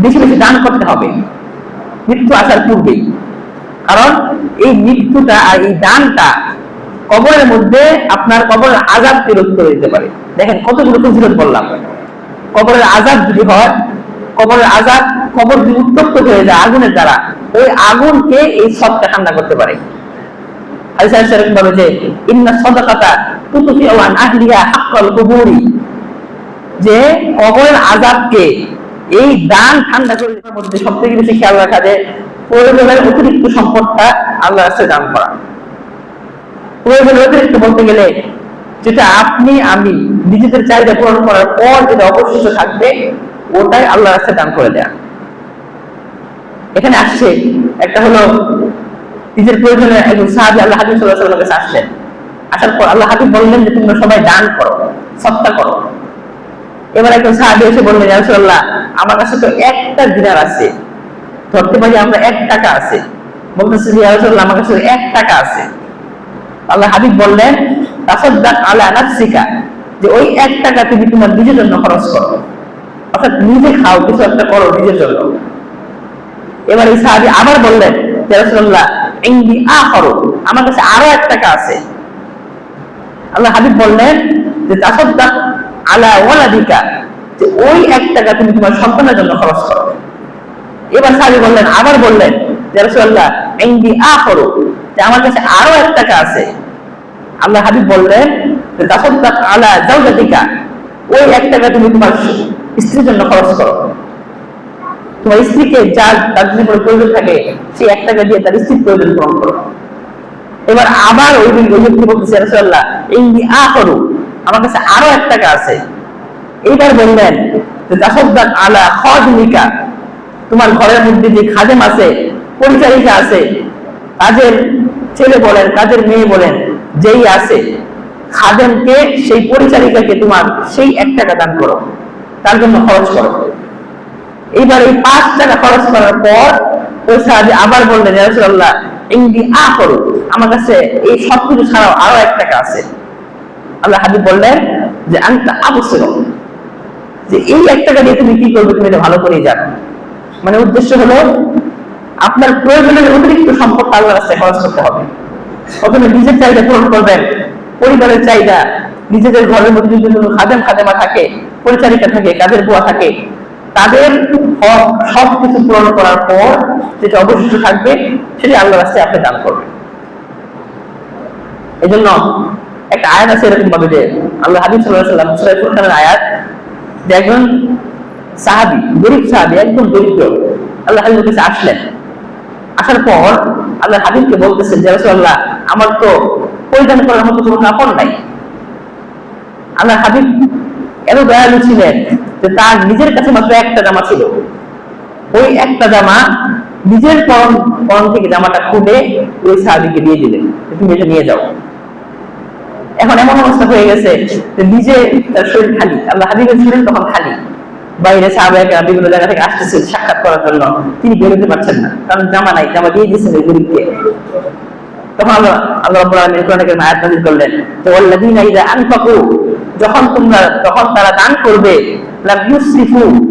বেশি বেশি দান করতে হবে। মৃত্যু আসার পূর্বেই। কারণ এই মৃত্যুটা আর এই দানটা কবরের মধ্যে আপনার কবরের আজাব রোধ করে দিতে পারে। দেখেন কতগুলো ফজিলত বললাম। কবরের আজাব যদি হয়, কবরের আজাব কবর যদি উত্তপ্ত হয়ে যায় আগুনের দ্বারা, ওই আগুনকে এই সবটা ঠান্ডা করতে পারে। যে, ইন্না সাদাকাতা তুতুফি আন আহলিহা হাক্কাল কুবুরি। যে কবরের আজাবকে এই দান ঠান্ডা করে মধ্যে সব থেকে বেশি খেয়াল রাখা যে প্রয়োজনের অতিরিক্ত সম্পদটা আল্লাহ রাস্তায় দান করা। প্রয়োজনের অতিরিক্ত বলতে গেলে যেটা আপনি, আমি নিজেদের চাহিদা পূরণ করার পর যেটা অবশিষ্ট থাকবে, ওটাই আল্লাহ রাস্তায় দান করে দেয়া। এখানে আসছে, একটা হলো নিজের প্রয়োজনে একজন সাহাবি আল্লাহ হাবিব সাল্লাহ কাছে আসলেন। আসার পর আল্লাহ হাবিব বললেন যে তোমরা সবাই দান করো সত্তা করো। এবার একজন সাহাবি এসে বললেন রাসূলুল্লাহ আমার কাছে তো একটা দিনার আছে। ধরতে পারি আমরা এক টাকা আছে। আমার কাছে এক টাকা আছে। আল্লাহ হাবিব বললেন যে ওই এক টাকা তুমি তোমার নিজের জন্য খরচ করো। অর্থাৎ নিজে খাও, কিছু একটা করো নিজের জন্য। এবার এই সাহাবি আবার বললেন আমার কাছে আরও এক টাকা আছে। আল্লাহ হাবিব বললেন, যে তাসাদ্দাক আলা ওয়ালাদিকা যে ওই এক টাকা তুমি তোমার সন্তানের জন্য খরচ করো। এবার সাহাবি বললেন, আবার বললেন যে রাসূলুল্লাহ ইংদি আখরু, যে আমার কাছে আরও এক টাকা আছে। আল্লাহ হাবিব বললেন, যে আলা জাওজাতিকা ওই এক টাকা তুমি তোমার স্ত্রীর জন্য খরচ করো। তোমার স্ত্রীকে যার তার যদি প্রয়োজন থাকে সেই এক টাকা দিয়ে তার স্ত্রীর প্রয়োজন পূরণ করো। এবার আবার ওই ওই ব্যক্তি বলতেছে রাসূলুল্লাহ ইংদি আখরু, আমার কাছে আরও এক টাকা আছে। এইবার বললেন আলা খাদিমিকা। তোমার ঘরের মধ্যে যে খাদেম আছে, পরিচারিকা আছে, কাজের ছেলে বলেন, কাজের মেয়ে বলেন, যেই আছে, খাদেমকে, সেই পরিচারিকাকে তোমার সেই এক টাকা দান করো। তার জন্য খরচ করো। এইবার এই পাঁচ টাকা খরচ করার পর ওই সাহাবি আবার বললেন রাসূলুল্লাহ ইংদি আ করো আমার কাছে এই সব কিছু ছাড়াও আরও এক টাকা আছে। আল্লাহ হাবিব বললেন যে, আনতা আবশ্যক যে এই এক টাকা তুমি কি করবে তুমি এটা ভালো করেই জানো। মানে উদ্দেশ্য হলো, আপনার প্রয়োজনের অতিরিক্ত সম্পদ আল্লাহ রাস্তায় খরচ করতে হবে। প্রথমে নিজের চাহিদা পূরণ করবেন, পরিবারের চাহিদা, নিজেদের ঘরের মধ্যে যদি খাদেম খাদেমা থাকে, পরিচারিকা থাকে, কাজের বুয়া থাকে, তাদের হক সব কিছু পূরণ করার পর যেটা অবশিষ্ট থাকবে, সেটা আল্লাহ রাস্তায় আপনি দান করবেন। এই জন্য একটা আয়াত আছে এরকম ভাবে যে, আল্লাহ হাবিব সাল্লাহ সাল্লাম সুরাই ফুরকানের আয়াত একজন সাহাবি, গরিব সাহাবি, একদম দরিদ্র। আল্লাহ হাবিবের কাছে আসলেন। আসার পর আল্লাহ হাবিবকে বলতেছেন যে রাসূলুল্লাহ, আমার তো পরিধান করার মতো কোনো কাপড় নাই। আল্লাহ হাবিব এত দয়ালু ছিলেন যে, তার নিজের কাছে মাত্র একটা জামা ছিল। ওই একটা জামা নিজের পরন পরন থেকে জামাটা খুলে ওই সাহাবিকে দিয়ে দিলেন। তুমি এটা নিয়ে যাও। এখন এমন অবস্থা হয়ে গেছে যে নিজে তার শরীর খালি। আল্লাহ হাবিবের শরীর তখন খালি। বাইরে বিভিন্ন জায়গা থেকে আসতেছে সাক্ষাৎ করার জন্য। তিনি বেরোতে পারছেন না। কারণ জামা নাই, জামা দিয়ে দিয়েছেন ওই গরিবকে। তখন আল্লাহ আল্লাহ রাব্বুল আলামিন কোরআনে কারিমে আয়াত নাযিল করলেন আনফাকু, যখন তোমরা তখন তারা দান করবে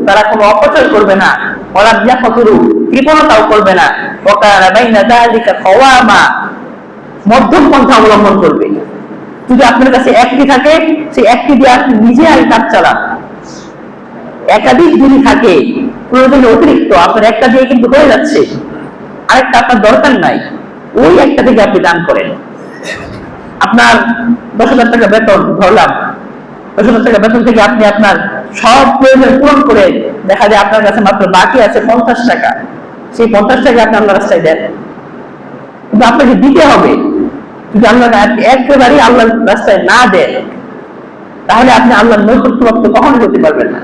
তারা কোনো অপচয় করবে না। ওয়ালা ইয়াকতুরু কৃপণতাও করবে না। ওয়া বাইনা মধ্যম পন্থা অবলম্বন করবে। যদি আপনার কাছে একটি থাকে, সেই একটি দিয়ে আপনি নিজে আর কাজ চালান। একাধিক যদি থাকে, প্রয়োজনে অতিরিক্ত, আপনার একটা দিয়ে কিন্তু হয়ে যাচ্ছে। আরেকটা আপনার দরকার নাই, ওই একটা থেকে আপনি দান করেন। আপনার দশ হাজার টাকা বেতন, ধরলাম। দশ হাজার টাকা বেতন থেকে আপনি আপনার সব প্রয়োজন পূরণ করে দেখা যায় আপনার কাছে মাত্র বাকি আছে পঞ্চাশ টাকা। সেই পঞ্চাশ টাকা আপনি আল্লাহ রাস্তায় দেন। কিন্তু আপনাকে দিতে হবে। আল্লাহ একেবারেই রাস্তায় না দেন, তাহলে আপনি আল্লাহর কখনো পারবেন না।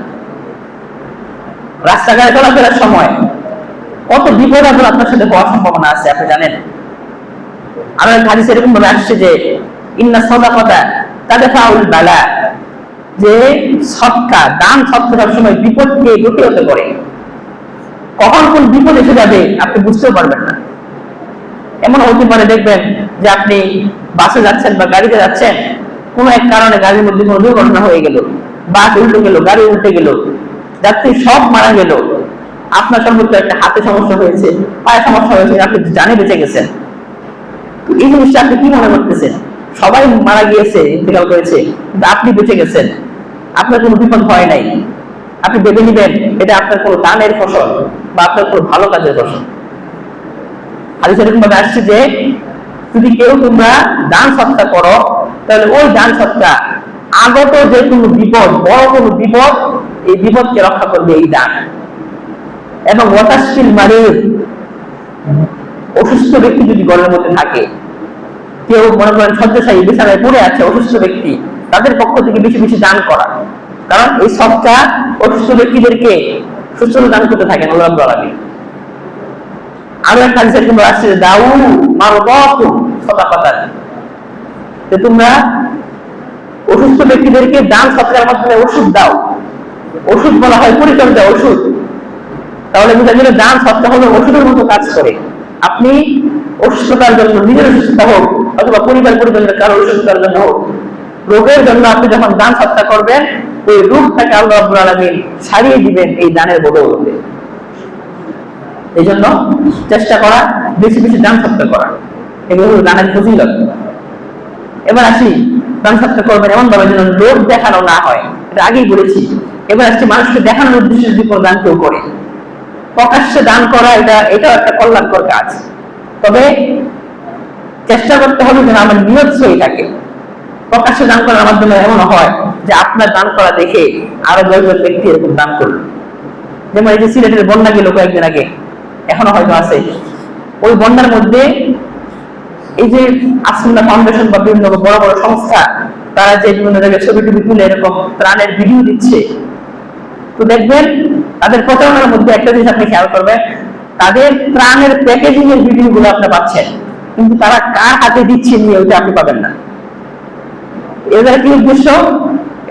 রাস্তাঘাটে চলাফেরার সময় কত বিপদ আপনার সাথে হওয়ার সম্ভাবনা আছে, আপনি জানেন? হাদিস এরকম ভাবে আসছে যে, ইন্না সদাকতা তাদের ফাউল বালা যে সৎকা, দান সৎকা সবসময় বিপদকে গতি হতে করে কখন কোন বিপদ এসে যাবে আপনি বুঝতেও পারবেন না। এমন হতে পারে, দেখবেন যে আপনি বাসে যাচ্ছেন বা গাড়িতে যাচ্ছেন, কোনো এক কারণে গাড়ির মধ্যে কোনো দুর্ঘটনা হয়ে গেল, বাস উল্টে গেল, গাড়ি উল্টে গেল, যাত্রী সব মারা গেল, আপনার সর্বোচ্চ একটা হাতে সমস্যা হয়েছে, পায়ে সমস্যা হয়েছে, আপনি জানে বেঁচে গেছেন। এই জিনিসটা আপনি কি মনে করতেছেন? সবাই মারা গিয়েছে, ইন্তেকাল করেছে, কিন্তু আপনি বেঁচে গেছেন, আপনার কোনো বিপদ হয় নাই। আপনি ভেবে নিবেন, এটা আপনার কোনো দানের ফসল বা আপনার কোনো ভালো কাজের ফসল। হাদিস এরকম ভাবে আসছে যে, যদি কেউ তোমরা দান সৎকা করো, তাহলে ওই দান সৎকা আগত যে কোনো বিপদ, বড় কোনো বিপদ, এই বিপদকে রক্ষা করবে এই দান। এবং ওয়াতাশিল মারির অসুস্থ ব্যক্তি যদি ঘরের মধ্যে থাকে, কেউ মনে করেন শয্যাশায়ী, বিছানায় পড়ে আছে, অসুস্থ ব্যক্তি, তাদের পক্ষ থেকে বেশি বেশি দান করা। কারণ এই সবটা অসুস্থ ব্যক্তিদেরকে সুস্থতা দান করতে থাকেন আল্লাহ আলামিন। অসুস্থ ব্যক্তিদেরকে দান মাধ্যমে ওষুধ দাও। ওষুধ বলা হয় পরিচর্যা ওষুধ। তাহলে দান সৎকার ওষুধের মতো কাজ করে। আপনি অসুস্থতার জন্য নিজের অসুস্থতা হোক অথবা পরিবার পরিজনের কারও অসুস্থতার জন্য হোক, রোগের জন্য আপনি যখন দান সৎকার করবেন, ওই রোগটাকে আল্লাহ রাব্বুল আলামিন সারিয়ে দিবেন এই দানের বদৌলতে। এই জন্য চেষ্টা করা, বেশি বেশি দান সৎকার করা। এগুলো হলো দানের ফজিলত। এবার আসি, দান সৎকার করবেন এমন ভাবে যেন লোক দেখানো না হয়। এটা আগেই বলেছি। এবার আসছে মানুষকে দেখানোর উদ্দেশ্যে যদি কোনো দান কেউ করে। প্রকাশ্যে দান করা, এটা, এটাও একটা কল্যাণকর কাজ। তবে চেষ্টা করতে হবে যেন আমার নিয়ত সই থাকে। প্রকাশ্যে দান করার মাধ্যমে এমন হয় যে আপনার দান করা দেখে আরও দশজন ব্যক্তি এরকম দান করল। যেমন এই যে সিলেটের বন্যা গেল কয়েকদিন আগে এখনও হয়তো আছে। ওই বন্যার মধ্যে এই যে আসুন্না ফাউন্ডেশন বা বিভিন্ন বড় বড় সংস্থা, তারা যে বিভিন্ন জায়গায় ছবি টবি তুলে এরকম ত্রাণের ভিডিও দিচ্ছে। তো দেখবেন, তাদের প্রচারণার মধ্যে একটা জিনিস আপনি খেয়াল করবেন, তাদের ত্রাণের প্যাকেজিং এর ভিডিও গুলো আপনি পাচ্ছেন, কিন্তু তারা কার হাতে দিচ্ছে নিয়ে ওইটা আপনি পাবেন না। এদের কি উদ্দেশ্য?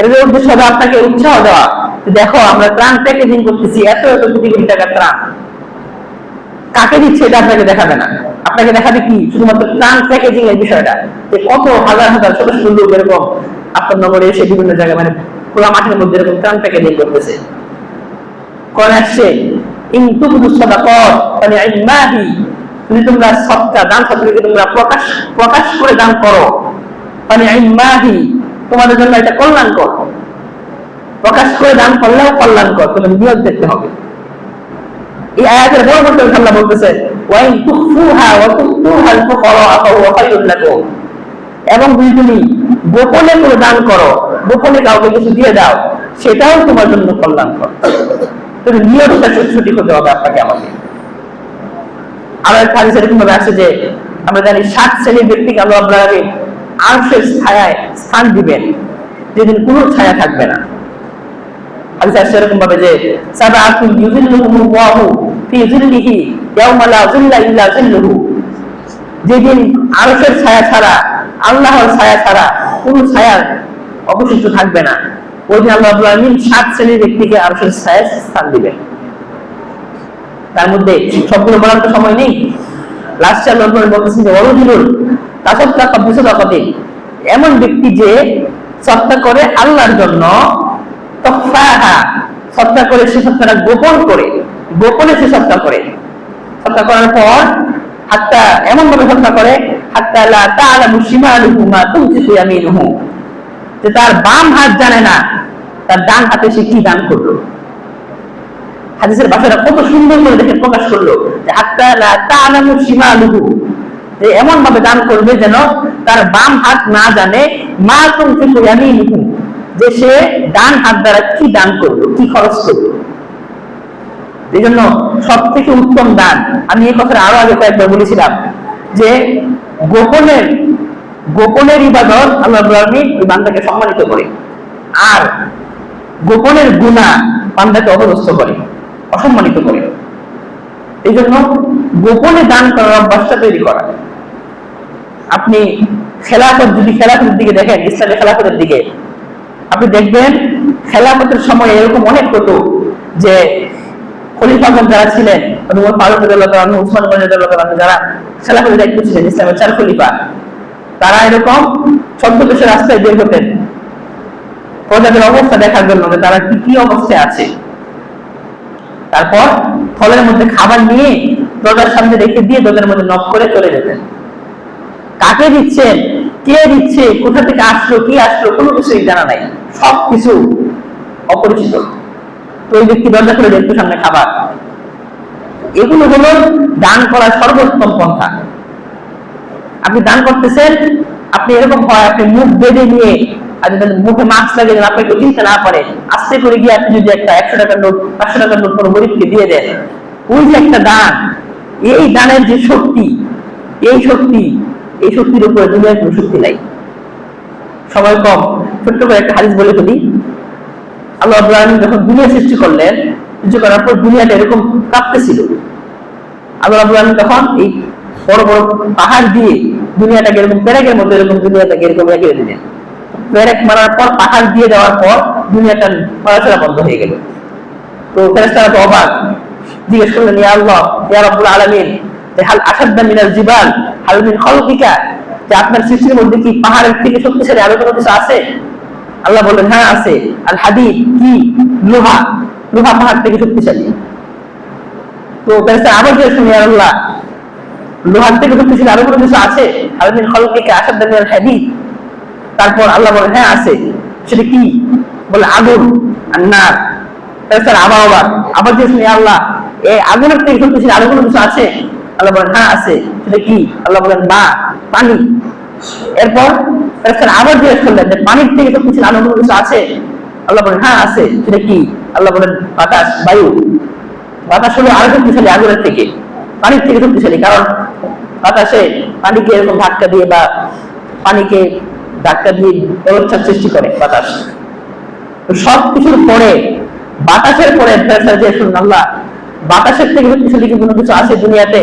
এদের উদ্দেশ্য হবে আপনাকে উৎসাহ দেওয়া দেখো, আমরা ত্রাণ প্যাকেজিং করতেছি, এত এত কোটি কোটি টাকার ত্রাণ। কাকে দিচ্ছে এটা আপনাকে দেখাবে না। আপনাকে দেখাবে কি? শুধুমাত্র ত্রাণ প্যাকেজিং এর বিষয়টা। যে কত হাজার হাজার ছোট ছোট লোক এরকম আপনার নগরে এসে বিভিন্ন জায়গায় মানে খোলা মাঠের মধ্যে এরকম ত্রাণ প্যাকেজিং করতেছে। আসছে যদি তোমরা দান তোমরা প্রকাশ প্রকাশ করে দান করো। মানে ইমাহি তোমাদের জন্য এটা কল্যাণকর। প্রকাশ করে দান করলেও কল্যাণকর। তুমি নিয়োগ দেখতে হবে। এই আয়াতের বড় বড় আল্লাহ বলতেছে, ওয়াইন তুখফুহা ওয়া তুতুহাল ফুকারা ফাহুয়া খায়রুল লাকুম। এবং যদি তুমি গোপনে করে দান করো, গোপনে কাউকে কিছু দিয়ে দাও, সেটাও তোমার জন্য কল্যাণকর। তুমি নিয়তটা সঠিক হতে হবে আপনাকে, আমাকে। আরও একটা হাদিস এরকম ভাবে আছে যে, আমরা জানি সাত শ্রেণির ব্যক্তিকে আল্লাহ আলামিন আরশের ছায়ায় স্থান দিবেন, যেদিন কোনো ছায়া থাকবে না। ভাবে যে ফি লা ইল্লা যেদিন আরশের ছায়া ছাড়া, আল্লাহর ছায়া ছাড়া কোন ছায়া অবশিষ্ট থাকবে না। ওই দিন আল্লাহ সাত শ্রেণির ব্যক্তিকে আরশের ছায়ায় স্থান দিবেন। তার মধ্যে সবগুলো বলার তো সময় নেই। লাস্টে আল্লাহ বলতেছেন যে এমন ব্যক্তি যে সৎকা করে আল্লাহর জন্য সৎকা করে সে সৎকাটা গোপন করে, গোপনে সে সৎকা করে। সৎকা করার পর এমন ভাবে সৎকা করে লা যে তার বাম হাত জানে না, তার ডান হাতে সে কি দান করল। হাদিসের ভাষাটা কত সুন্দর করে দেখে প্রকাশ করল যে হাত্তা লা তা'লামু শিমালুহু। এমন ভাবে দান করবে যেন তার বাম হাত না জানে, মা তুনফিকু ইয়ামিনুহু। যে ডান হাত দ্বারা কি দান করল, কি খরচ করল? এই জন্য সব থেকে উত্তম দান, আমি এই কথাটা আরও আগে কয়েকবার বলেছিলাম, যে গোপনের গোপনের ইবাদত আল্লাহ ওই বান্দাকে সম্মানিত করে। আর গোপনের গুণা বান্দাকে করে, অসম্মানিত করে। এই জন্য গোপনে দান করার অভ্যাসটা তৈরি করা। আপনি খেলাফত যদি খেলাফতের দিকে দেখেন, ইসলামী খেলাফতের দিকে দেখবেন খেলাফতের সময় এরকম অনেক হতো যে যারা ছিলেন উমর ফারুক যারা খেলাফতের দায়িত্ব ছিলেন ইসলামের চার খলিফা, তারা এরকম রাস্তায় বের হতেন। প্রজাদের অবস্থা দেখার জন্য তারা কি কি অবস্থায় আছে। তারপর ফলের মধ্যে খাবার নিয়ে দরজার সামনে রেখে দিয়ে দরজার মধ্যে নক করে চলে যেতেন। কাকে দিচ্ছেন? কে দিচ্ছে, কোথা থেকে আসলো, কি আসলো, কোনো কিছুই জানা নাই। সব কিছু অপরিচিত। তো ওই ব্যক্তি দরজা খুলে দেখতো সামনে খাবার। এগুলো হলো দান করার সর্বোত্তম পন্থা। আপনি দান করতেছেন, আপনি এরকম হয়, আপনি মুখ বেঁধে নিয়ে আর যদি মুখে মাস্ক লাগিয়ে দেন আপনাকে চিন্তা না পারে আস্তে করে গিয়ে আপনি যদি একটা একশো টাকার নোট, পাঁচশো টাকার নোট কোনো গরিবকে দিয়ে দেন, ওই যে একটা দান, এই দানের যে শক্তি, এই শক্তি এই শক্তির উপরে দুনিয়ার কোনো শক্তি নাই। সময় কম। ছোট্ট করে একটা হাদিস বলে ফেলি। আল্লাহ আলামিন যখন দুনিয়া সৃষ্টি করলেন, সৃষ্টি করার পর দুনিয়াটা এরকম কাঁপতেছিল। আল্লাহ আলামিন তখন এই বড় বড় পাহাড় দিয়ে দুনিয়াটাকে এরকম পেরেকের মধ্যে এরকম দুনিয়াটাকে এরকম এগিয়ে দিলেন। পেরেক মারার পর, পাহাড় দিয়ে দেওয়ার পর দুনিয়াটা নড়াচড়া বন্ধ হয়ে গেল। তো ফেরেশতারা তো অবাক। জিজ্ঞেস করলেন, ইয়া আল্লাহ, ইয়া রাব্বুল আলামিন আপনার সৃষ্টির মধ্যে কি পাহাড়ের থেকে শক্তিশালী আরও কোনো কিছু আছে? আল্লাহ হ্যাঁ আছে। কি? লোহা। লোহা পাহাড় থেকে শক্তিশালী। তো আবার করলেন আল্লাহ। লোহার থেকে শক্তিশালী আরও কোনো কিছু আছে? তারপর আল্লাহ বলেন হ্যাঁ আছে। সেটা কি? বলে আগুন আর না আবার আবার আবার যে শুনি আল্লাহ। এই আগুনের থেকে শক্তিশালী আরও কোনো কিছু আছে? আল্লাহ বলেন হ্যাঁ আছে। সেটা কি? আল্লাহ বলেন, না, পানি। এরপর আবার জিজ্ঞেস করলেন যে, পানির থেকে আরও কোনো কিছু আছে? আল্লাহ বলেন হ্যাঁ আছে। সেটা কি? আল্লাহ বলেন, বাতাস, বায়ু। বাতাস হলো আরও শক্তিশালী আগুনের থেকে। পানির থেকে শক্তিশালী কারণ বাতাসে পানিকে এরকম ধাক্কা দিয়ে বা পানিকে ধাক্কা দিয়ে ব্যবস্থার সৃষ্টি করে বাতাস। তো সব কিছুর পরে, বাতাসের পরে আল্লাহ, বাতাসের থেকে শক্তিশালী কোনো কিছু আছে দুনিয়াতে?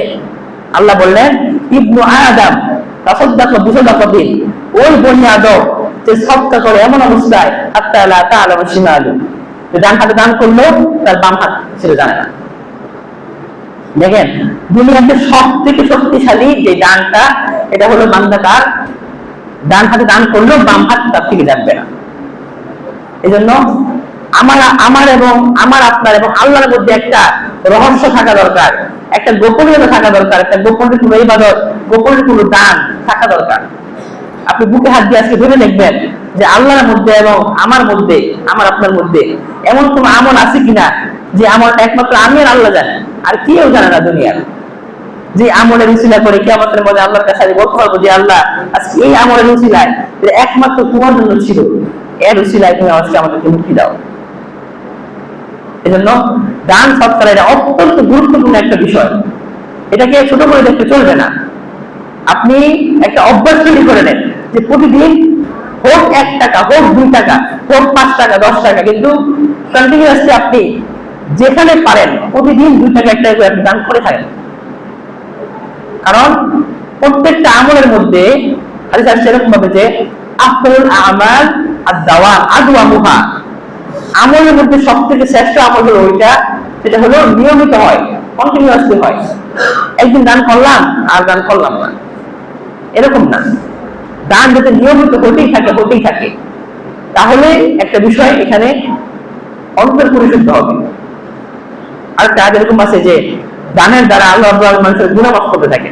আল্লাহ বললেন, ইবনু আদম, তাসাদ্দাক বিসাদাক বিল ওই বনি আদম, যে সবকা করে এমন অবস্থায় হাত্তা লা তাআলামু শিমালু। যে ডান হাতে দান করল, তার বাম হাত ছেড়ে জানে না। দেখেন, দুনিয়াতে সব থেকে শক্তিশালী যে দানটা, এটা হলো বান্দা তার ডান হাতে দান করলেও বাম হাত তার থেকে যাবে না। এই জন্য আমার আমার এবং আমার আপনার এবং আল্লাহর মধ্যে একটা রহস্য থাকা দরকার। একটা গোপনীয়তা থাকা দরকার, একটা গোপনের কোনো ইবাদত গোপনের কোনো দান থাকা দরকার। আপনি বুকে হাত দিয়ে আজকে ভেবে দেখবেন যে আল্লাহর মধ্যে এবং আমার মধ্যে, আমার আপনার মধ্যে এমন কোন আমল আছে কিনা যে আমলটা একমাত্র আমি আর আল্লাহ জানে, আর কেউ জানে না দুনিয়ার। যে আমলের উসিলা করে কে আমাদের মধ্যে আল্লাহর কাছে আমি বলতে পারব যে আল্লাহ, আজকে এই আমলের উসিলায় যে একমাত্র তোমার জন্য ছিল, এর উসিলায় তুমি আজকে আমাদেরকে মুক্তি দাও। এজন্য দান সৎকার এটা অত্যন্ত গুরুত্বপূর্ণ একটা বিষয়। এটাকে ছোট করে দেখতে চলবে না। আপনি একটা অভ্যাস তৈরি করে নেন যে প্রতিদিন হোক এক টাকা, হোক দুই টাকা, হোক পাঁচ টাকা, দশ টাকা, কিন্তু কন্টিনিউয়াসলি আপনি যেখানে পারেন প্রতিদিন দুই টাকা, এক টাকা করে আপনি দান করে থাকেন। কারণ প্রত্যেকটা আমলের মধ্যে হাদিস আসছে এরকম ভাবে যে আফরুল আমাল আর দাওয়া আদুয়া মুহা আমলের মধ্যে সব থেকে শ্রেষ্ঠ আমল হলো ওইটা, সেটা হলো নিয়মিত হয় কন্টিনিউয়াসলি হয়। একদিন দান করলাম, আর দান করলাম না। এরকম না। দান যাতে নিয়মিত হতেই থাকে হতেই থাকে। তাহলে একটা বিষয় এখানে অন্তর পরিশুদ্ধ হবে। আর কাজ এরকম আছে যে, দানের দ্বারা আল্লাহ আলামিন মানুষের মাফ করতে থাকে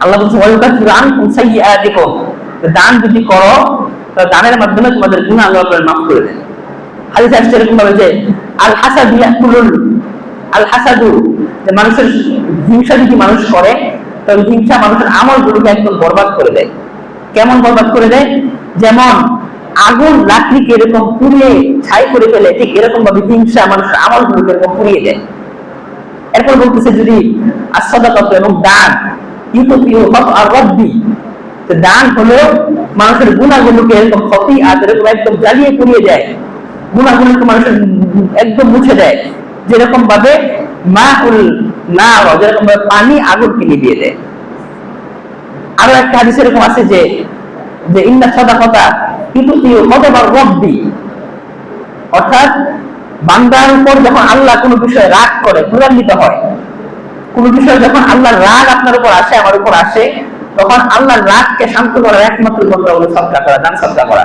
আল্লাহ বলছে দান যদি করো তাহলে দানের মাধ্যমে তোমাদের গুনাহ আল্লাহ রাব্বুল মাফ করে দেন। হাদিসে আসছে এরকম ভাবে যে আল হাসাদ ইয়াকুলুল আল হাসাদু যে মানুষের হিংসা যদি মানুষ করে, তাহলে হিংসা মানুষের আমলগুলোকে একদম বরবাদ করে দেয়। কেমন বরবাদ করে দেয়? যেমন আগুন লাকড়িকে এরকম পুড়িয়ে ছাই করে ফেলে, ঠিক এরকম ভাবে হিংসা মানুষের আমলগুলোকে এরকম পুড়িয়ে দেয়। এরপর বলতেছে যদি আসাদাকত এবং দান হক আর রব্বি দান হলো মানুষের গুণাগুলোকে এরকম ক্ষতি আর এরকম একদম জ্বালিয়ে পুড়িয়ে দেয়। গুণাগুলোকে মানুষের একদম মুছে দেয়। যেরকম ভাবে মা উল না যেরকম ভাবে পানি আগুনকে নিভিয়ে দেয় আরও একটা হাদিস এরকম আছে যে যে ইন্না ইউতফিউ হক আর রব্বি। অর্থাৎ বান্দার উপর যখন আল্লাহ কোনো বিষয়ে রাগ করে ক্রোধান্বিত হয়, কোন বিষয়ে যখন আল্লাহর রাগ আপনার উপর আসে, আমার উপর আসে তখন আল্লাহর রাগকে শান্ত করার একমাত্র পন্থা হলো সদকা করা, দান সদকা করা।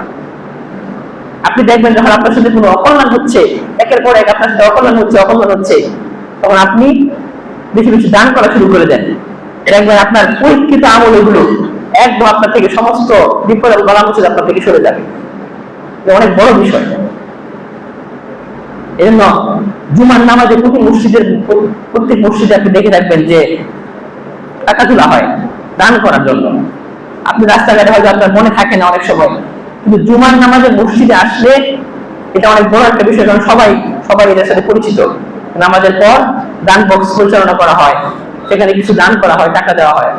আপনি দেখবেন যখন আপনার সাথে কোনো অকল্যাণ হচ্ছে, একের পর এক আপনার সাথে অকল্যাণ হচ্ছে অকল্যাণ হচ্ছে, তখন আপনি বেশি বেশি দান করা শুরু করে দেন। দেখবেন আপনার পরীক্ষিত আমল এগুলো একদম আপনার থেকে সমস্ত বিপদ এবং বালা মুসিদ আপনার থেকে সরে যাবে। অনেক বড় বিষয়। এই জন্য জুমার নামাজে প্রতি মসজিদের, প্রত্যেক মসজিদে আপনি দেখে থাকবেন যে টাকা তোলা হয়। দান করার জন্য। আপনি রাস্তাঘাটে হয়তো আপনার মনে থাকে না অনেক সময়, কিন্তু জুমার নামাজে মসজিদে আসলে এটা অনেক বড় একটা বিষয়, কারণ সবাই সবাই এটার সাথে পরিচিত। নামাজের পর দান বক্স পরিচালনা করা হয়, সেখানে কিছু দান করা হয়, টাকা দেওয়া হয়।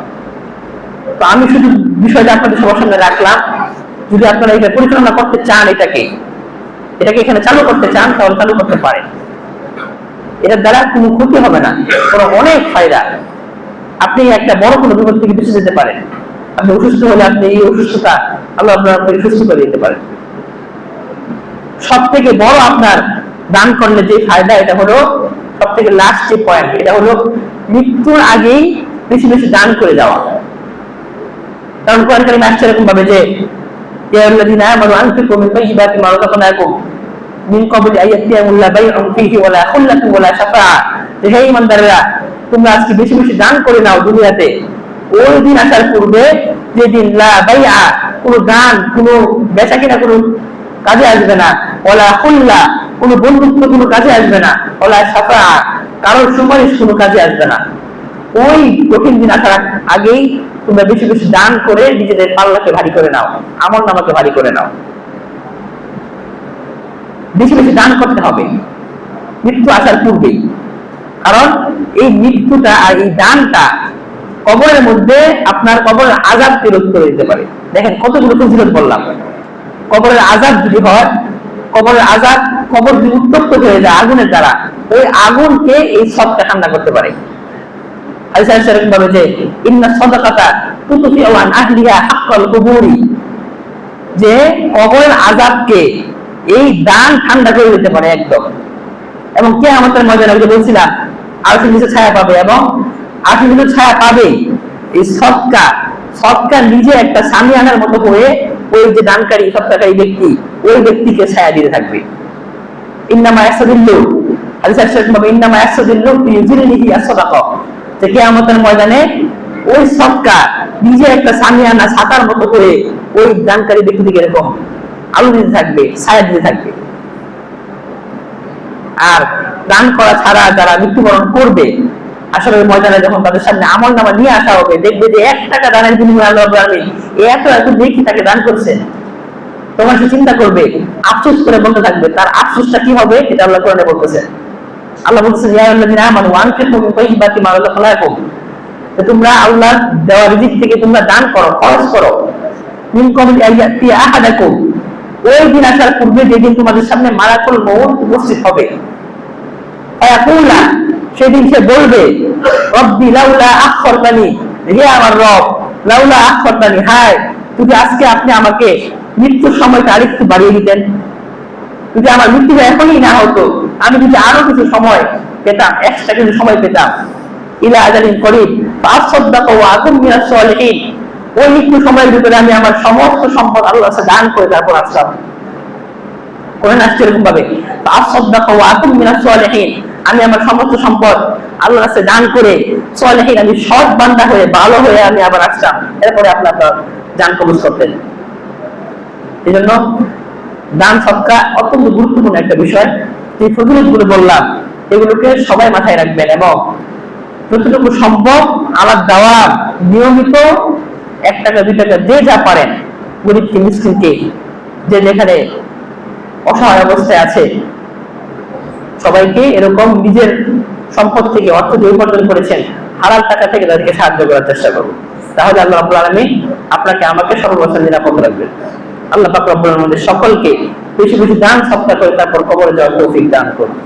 তো আমি শুধু বিষয়টা আপনাদের সবার সামনে রাখলাম, যদি আপনারা এটা পরিচালনা করতে চান এটাকে এটাকে এখানে চালু করতে চান, তাহলে চালু করতে পারেন। এটার দ্বারা কোনো ক্ষতি হবে না, কোনো অনেক ফায়দা। আপনি একটা বড় কোনো বিপদ থেকে বেঁচে যেতে পারেন। আপনি অসুস্থ হলে আপনি এই অসুস্থতা আল্লাহ আপনার আপনাকে সুস্থ করে দিতে পারেন। সব থেকে বড় আপনার দান করলে যে ফায়দা, এটা হলো সব থেকে লাস্ট যে পয়েন্ট এটা হলো মৃত্যুর আগেই বেশি বেশি দান করে যাওয়া কারণ কোরআন কারিমে আসছে এরকম ভাবে যে মিন তাইয়্যিবাতি মা রাযাকনাকুম মিন ক্বাবলি আন ইয়াতিয়ামুল্লাহ বাইউন ফীহি ওয়ালা খুল্লাতুন ওয়ালা শাফাআ। হে ঈমানদাররা তোমরা আজকে বেশি বেশি দান করে নাও দুনিয়াতে। ওই দিন আসার পূর্বে যেদিন লা বাইআ, কোনো দান, কোনো বেচা কিনা কোনো কাজে আসবে না। ওয়ালা খুল্লা, কোনো বন্ধুত্ব কোনো কাজে আসবে না। ওয়ালা শাফাআ কারোর সুপারিশ কোনো কাজে আসবে না। ওই কঠিন দিন আসার আগেই তোমরা বেশি বেশি দান করে নিজেদের পাল্লাকে ভারী করে নাও, আমল নামাকে ভারী করে নাও। বেশি বেশি দান করতে হবে। মৃত্যু আসার পূর্বেই। কারণ এই মৃত্যুটা আর এই দানটা কবরের মধ্যে আপনার কবরের আজাবকে রোধ করে দিতে পারে। দেখেন কতগুলো ফজিলত বললাম। কবরের আজাব যদি হয়, কবরের আজাব কবর যদি উত্তপ্ত হয়ে যায় আগুনের দ্বারা, ওই আগুনকে এই সবটা ঠান্ডা করতে পারে। যে, ইন্না সাদাকাতা তুতফি আহলিহা হাক্কাল কুবুরি যে কবরের আযাবকে এই দান ঠান্ডা করে দিতে পারে একদম। এবং কে আমাদের ময়দানে বলছিলাম আরশের নিচে ছায়া পাবে এবং আরশের নিচে ছায়া পাবে। এই সৎকা সৎকা নিজে একটা সামিয়ানার মতো হয়ে ওই যে দানকারী সৎকারী ব্যক্তি, ওই ব্যক্তিকে ছায়া দিতে থাকবে। ইন্নামা যে ময়দানে ওই সৎকা নিজে একটা সামিয়ানা ছাতার মতো করে ওই দানকারী ব্যক্তিকে এরকম আলো দিতে থাকবে, ছায়া দিতে থাকবে। আর দান করা ছাড়া যারা মৃত্যুবরণ করবে, আসলে ময়দানে যখন তাদের সামনে আমল নামা নিয়ে আসা হবে, দেখবে যে এক টাকা দানের বিনিময়ে আল্লাহ এত এত দেখি তাকে দান করছে। তোমার সে চিন্তা করবে, আফসোস করে বলতে থাকবে, তার আফসোসটা কি হবে এটা আল্লাহ কোরআনে বলতেছে। আল্লাহ ইয়া আমানু আনফিকু মিন তাইয়্যিবাতি মা রাযাকনাকুম। তোমরা আল্লাহ দেওয়া রিজিক থেকে তোমরা দান করো খরচ করো। মিন আহাদাকুম। ওই দিন আসার পূর্বে যেদিন তোমাদের সামনে মারাকুল মউত উপস্থিত হবে। সেদিন সে বলবে, রব্বি লাউলা আখরতানি, হে আমার রব, লাউলা আখরতানি, হায় যদি আজকে আপনি আমাকে মৃত্যুর সময়টা আরেকটু বাড়িয়ে দিতেন। যদি আমার মৃত্যু এখনই না হতো, আমি যদি আরও কিছু সময় পেতাম এক্সট্রা কিছু সময় পেতাম। ইলা আজালিন ফাসদাকা ওয়া আকুম মিনাস সালিহিন। ওই একটু সময়ের ভিতরে আমি আমার সমস্ত সম্পদ আল্লাহর কাছে দান করে তারপর আসলাম। কোরআন আসছে এরকম ভাবে আমি আমার সমস্ত সম্পদ দান করে আমি হয়ে, ভালো হয়ে আমি আবার আসলাম। এরপরে আপনার জান কবজ করতেন। এই জন্য দান অত্যন্ত গুরুত্বপূর্ণ একটা বিষয়। যে ফজিলতগুলো বললাম, এগুলোকে সবাই মাথায় রাখবেন এবং যতটুকু সম্ভব আমার দেওয়া, নিয়মিত এক টাকা, দুই টাকা যে যা পারেন, গরিবকে, মিসকিনকে, যে যেখানে অসহায় অবস্থায় আছে সবাইকে এরকম নিজের সম্পদ থেকে, অর্থ দিয়ে উপার্জন করেছেন, হারাল টাকা থেকে তাদেরকে সাহায্য করার চেষ্টা করব তাহলে আল্লাহ আব্বুল আলমী আপনাকে, আমাকে সর্ববছর নিরাপদ রাখবেন। আল্লাহ পাক রব্বুল আলামিন সকলকে বেশি বেশি দান সপ্তাহ করে তারপর কবরে যাওয়ার তৌফিক দান করুন।